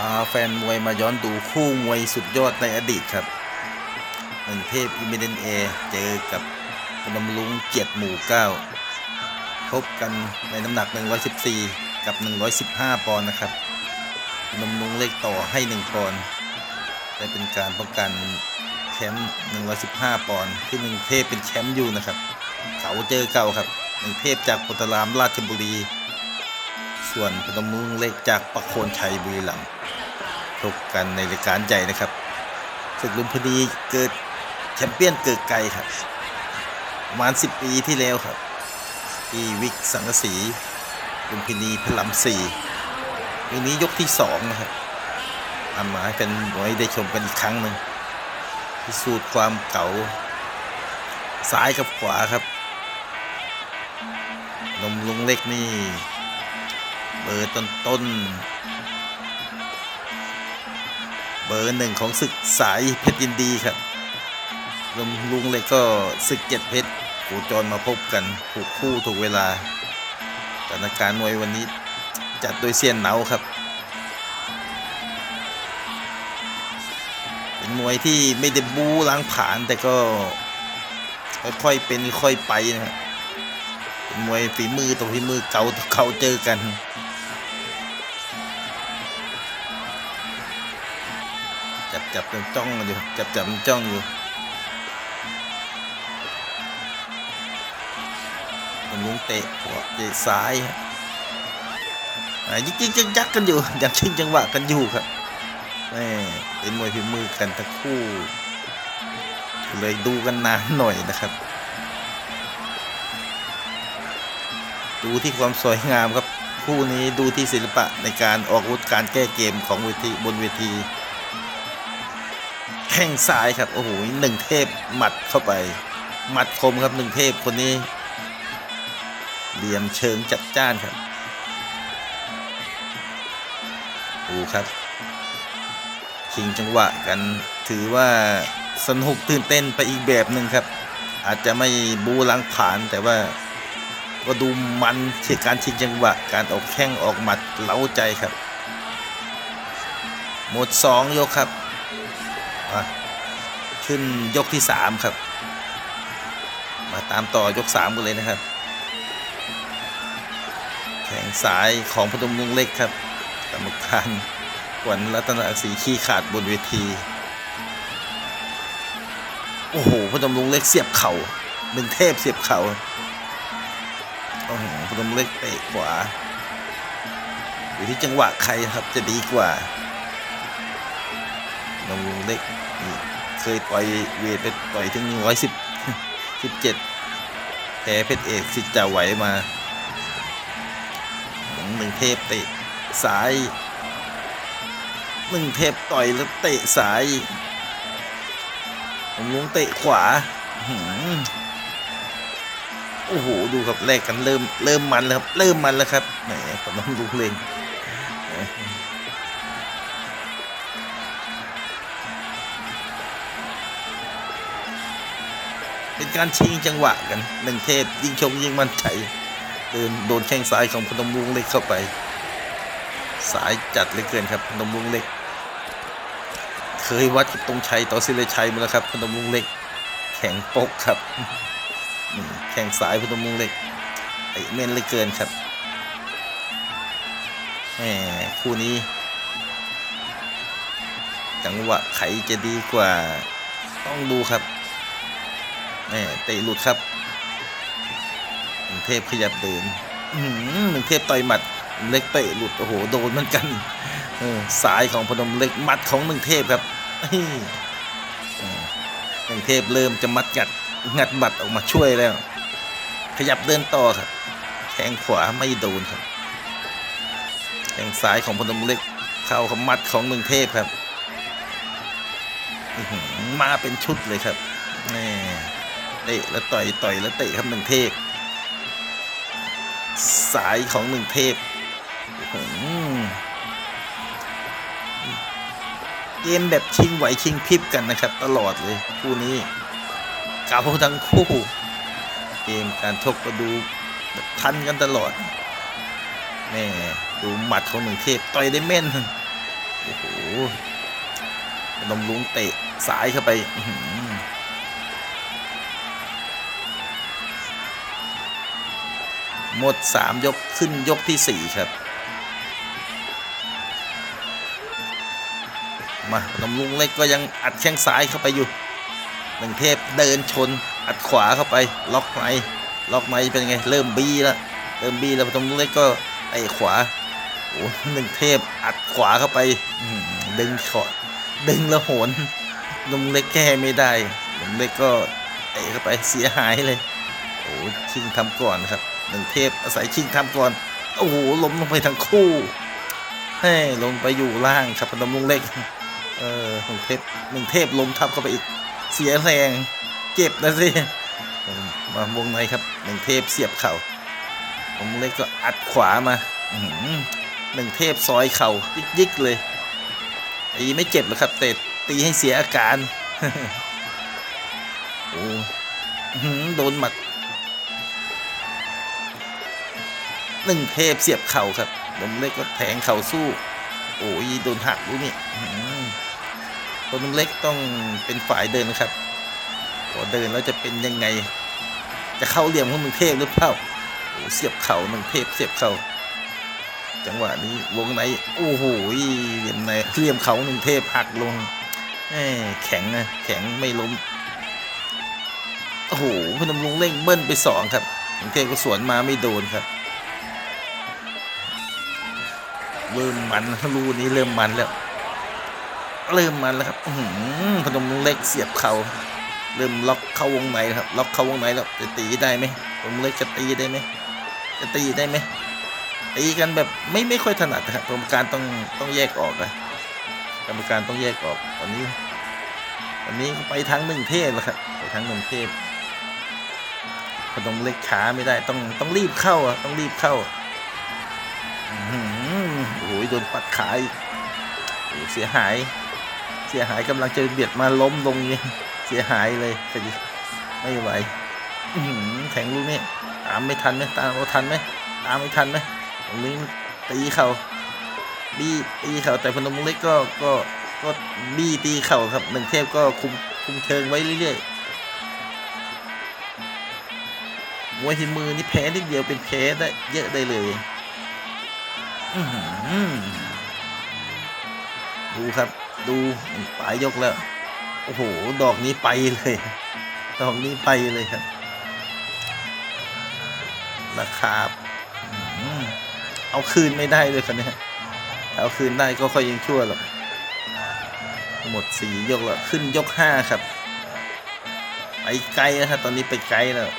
พาแฟนมวยมาย้อนดูคู่มวยสุดยอดในอดีตครับหนึ่งเทพอิมิเดนเอเจอกับพนมลุงเกียรติหมู่เก้าพบกันในน้ำหนัก 114 กับ 115 ปอนด์นะครับพนมลุงเล็กต่อให้ 1 ปอนด์แต่เป็นการป้องกันแชมป์115 ปอนด์ที่หนึ่งเทพเป็นแชมป์อยู่นะครับเก่าเจอเก่าครับหนึ่งเทพจากโพธารามราชบุรี ส่วนพนมลุงเล็กจากประโคนชัยบุรีรัมย์ ชกกันในรายการใหญ่นะครับศึกลุมพินีเกิดแชมเปี้ยนเกิดไกลครับประมาณ10 ปีที่แล้วครับ ที่วิกสังกสีลุมพินีพระรามสี่วันนี้ยกที่สองนะครับเอามาให้เป็นมวยได้ชมกันอีกครั้งหนึ่งพิสูจน์ความเก่า ซ้ายกับขวาครับ นมลุงเล็กนี่ เบอร์ต้นต้น เบอร์หนึ่งของศึกสายเพชรยินดีครับลมลุงเล็กก็ศึกเจ็ดเพชรโคจรมาพบกันถูกคู่ถูกเวลาสถานการณ์มวยวันนี้จัดโดยเซียนเหนาครับ เป็นมวยที่ไม่ได้บูล้างผาญแต่ก็ค่อยๆเป็นค่อยไปนะครับเป็นมวยฝีมือต่อฝีมือเก่าเขาเจอกัน จับจมจ้องอยู่จับจับจ้องอยู่มันลุงเตะหัวเตะซ้ายฮะอ่ายิงยิงจังยักกันอยู่อย่างชิงจังหวะกันอยู่ครับแม่เป็นมวยฝีมือกันทั้งคู่เลยดูกันนานหน่อยนะครับ ดูที่ความสวยงามครับคู่นี้ดูที่ศิลปะในการออกอาวุธการแก้เกมของเวทีบนเวที ข้งซ้ายครับ โอ้โหหนึ่งเทพหมัดเข้าไป หมัดคมครับหนึ่งเทพคนนี้เหลี่ยมเชิงจัดจ้านครับดูครับชิงจังหวะกันถือว่าสนุกตื่นเต้นไปอีกแบบหนึ่งครับ อาจจะไม่บูลังผลานแต่ว่าก็ดูมันที่การชิงจังหวะการออกแข้งออกหมัดเล้าใจครับ หมดสองยกครับ ขึ้นยกที่สามครับ มาตามต่อยกสามกันเลยนะครับ แข่งสายของพนมลุงเล็กครับกรรมการขวัญรัตนศรีขี้ขาดบนเวที โอ้โหพนมลุงเล็กเสียบเข่าหนึ่งเทพเสียบเข่าโอ้โหพนมเล็กเตะขวาอยู่ที่จังหวะใครครับจะดีกว่าพนมเล็ก เคยต่อยเวทไปต่อยถึงร้อยสิบสิบเจ็ดแพ้เพชรเอกสิจ่าไหวมาหนึ่งเทพเตะซ้ายหนึ่งเทพต่อยแล้วเตะซ้ายผมลุงเตะขวาโอ้โห ดูครับแรกกันเริ่มเริ่มมันแล้วครับ เริ่มมันแล้วครับแหมผมต้องดูเลง เป็นการชิงจังหวะกันหนึ่งเทพยิ่งชงยิ่งมั่นใจเดินโดนแข้งซ้ายของพนมรุงเล็กเข้าไป สายจัดเหลยเกินครับพนมรุงเล็ก เคยวัดกับตรงชัยต่อศิลชัยมาแล้วครับพนมรุงเล็ก แข็งปกครับแข่งสายพุทธมุงเล็กไอเม่นเหลยเกินครับแหมคู่นี้ จังหวะไขจะดีกว่า ต้องดูครับ แหมเตะหลุดครับหนึ่งเทพขยับเดินอื้อหือหนึ่งเทพต่อยหมัดเล็กเตะหลุดโอ้โหโดนเหมือนกันเออสายของพนมเล็กมัดของหนึ่งเทพครับเหน่งเทพเริ่มจะมัดกัดงัดบัตรออกมาช่วยแล้ว ขยับเดินต่อครับแข้งขวาไม่โดนครับแข้งซ้ายของพนมเล็กเข้าขมัดของหนึ่งเทพครับมาเป็นชุดเลยครับแน่ เตะแล้วต่อยต่อยแล้วเตะครับหนึ่งเทพ สายของหนึ่งเทพเกมแบบชิงไหวชิงพริบกันนะครับ ตลอดเลยคู่นี้เก่าทั้งคู่ เกมการชกก็ดูทันกันตลอดแม่ดูหมัดของหนึ่งเทพต่อยได้แม่นโอ้โหพนมลุงเตะสายเข้าไป หมดสามยกขึ้นยกที่สี่ครับ มาพนมลุงเล็กก็ยังอัดแข้งซ้ายเข้าไปอยู่หนึ่งเทพเดินชนอัดขวาเข้าไปล็อกในล็อกในเป็นไง เริ่มบีแล้วเริ่มบีแล้วพนมลุงเล็กก็ไอ้ขวาโอ้หนึ่งเทพอัดขวาเข้าไปดึงขอดึงแล้วโหนลุงเล็กแก้ไม่ได้ลุงเล็กก็เตะเข้าไปเสียหายเลยโอ้ชิงทำก่อนครับ หนึ่งเทพอาศัยชิงทำก่อน โอ้โหล้มลงไปทั้งคู่ ให้ลงไปอยู่ล่างครับพนมลุงเล็ก เออหนึ่งเทพหนึ่งเทพล้มทับเข้าไปอีก เสียแรง เจ็บนะสิมาวงในครับหนึ่งเทพเสียบเข่าลุงเล็กก็อัดขวามาหนึ่งเทพซอยเข่ายิกๆเลยตีไม่เจ็บหรอกครับ แต่ตีให้เสียอาการ โอ้อื้อหือโดนหมัด หนึ่งเทพเสียบเข่าครับลมเล็กก็แทงเข่าสู้ โอ้ยโดนหักรู้นี่อื้อหือตัวลมเล็กต้องเป็นฝ่ายเดินนะครับพอเดินแล้วจะเป็นยังไง จะเข้าเหลี่ยมของหนึ่งเทพหรือเปล่าโอ้เสียบเข่าหนึ่งเทพเสียบเข่าจังหวะนี้วงในโอ้โหเหลี่ยมในเหลี่ยมเขาหนึ่งเทพหักลงแหม่แข็งนะแข็งไม่ล้มโอ้โหพนมลุงเร่งเบิ้ลไปสองครับหนึ่งเทพก็สวนมาไม่โดนครับ เริ่มมันรูนี้เริ่มมันแล้ว เริ่มมันแล้วครับอืพนมเล็กเสียบเข่าเริ่มล็อกเข้าวงในครับล็อกเข้าวงในแล้วจะตีได้ไหมพนมเล็กจะตีได้ไหมจะตีได้ไหมตีกันแบบไม่ไม่ค่อยถนัดนะครับกรรมการต้องต้องแยกออกนะกรรมการต้องแยกออกตอนนี้ตอนนี้ไปทางหนึ่งเทพแล้วครับไปทางหนึ่งเทพพนมเล็กช้าไม่ได้ต้องต้องรีบเข้าต้องรีบเข้าอื โอ้ยโดนปัดขาอีกเสียหาย เสียหายกำลังจะเบียดมาล้มลงเนี่ยเสียหายเลยไม่ไหวแข็งลูกนี่ตามไม่ทันไหมตามเราทันไหมตามไม่ทันไหมตรงนี้ตีเข่าบี้ตีเข่าแต่พนมเล็กก็ก็ก็บี้ตีเข่าครับหนึ่งเทพก็คุมคุมเชิงไว้เรื่อยๆมวยที่มือนี่แพ้นิดเดียวเป็นแพ้ได้เยอะได้เลย ดูครับ ดูปลายยกแล้ว โอ้โห ดอกนี้ไปเลย ดอกนี้ไปเลยครับ ราคาเอาคืนไม่ได้เลยครับเนี่ยเอาคืนได้ก็ค่อยยังชั่วหรอกหมดสี่ยกแล้วขึ้นยกห้าครับ ไปไกลแล้วครับตอนนี้ไปไกลแล้ว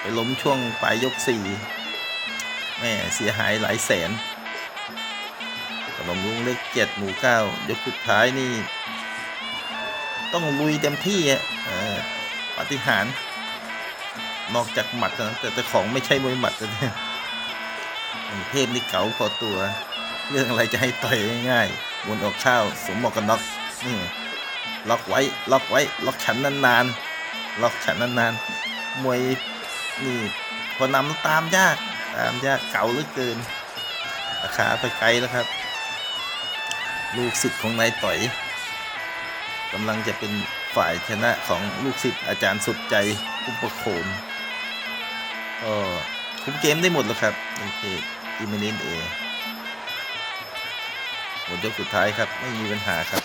ไปล้มช่วงปลายยกสี่ แม่เสียหายหลายแสนขนมลุงเล็กเจ็ดหมู่เก้ายกสุดท้ายนี่ ต้องลุยเต็มที่อะปฏิหาร นอกจากหมัดนะแต่แต่ของไม่ใช่มวยหมัดนะเนี่ยเทพนี่เก๋าพอตัว เรื่องอะไรจะให้ต่อยง่ายๆวนออกข้าวสวมหมวกกันน็อกนี่ล็อกไว้ล็อกไว้ล็อกฉันนานๆล็อกฉันนานๆมวยนี่พอนำตามยาก ตามยากเก๋าเหลือเกินราคาไปไกลแล้วครับ ลูกศิษย์ของนายต่อยกำลังจะเป็นฝ่ายชนะของลูกศิษย์อาจารย์สุดใจคุปประโคมก็คุมเกมได้หมดแล้วครับโอเคอิมเมนเอหมดยกสุดท้ายครับ ไม่มีปัญหาครับ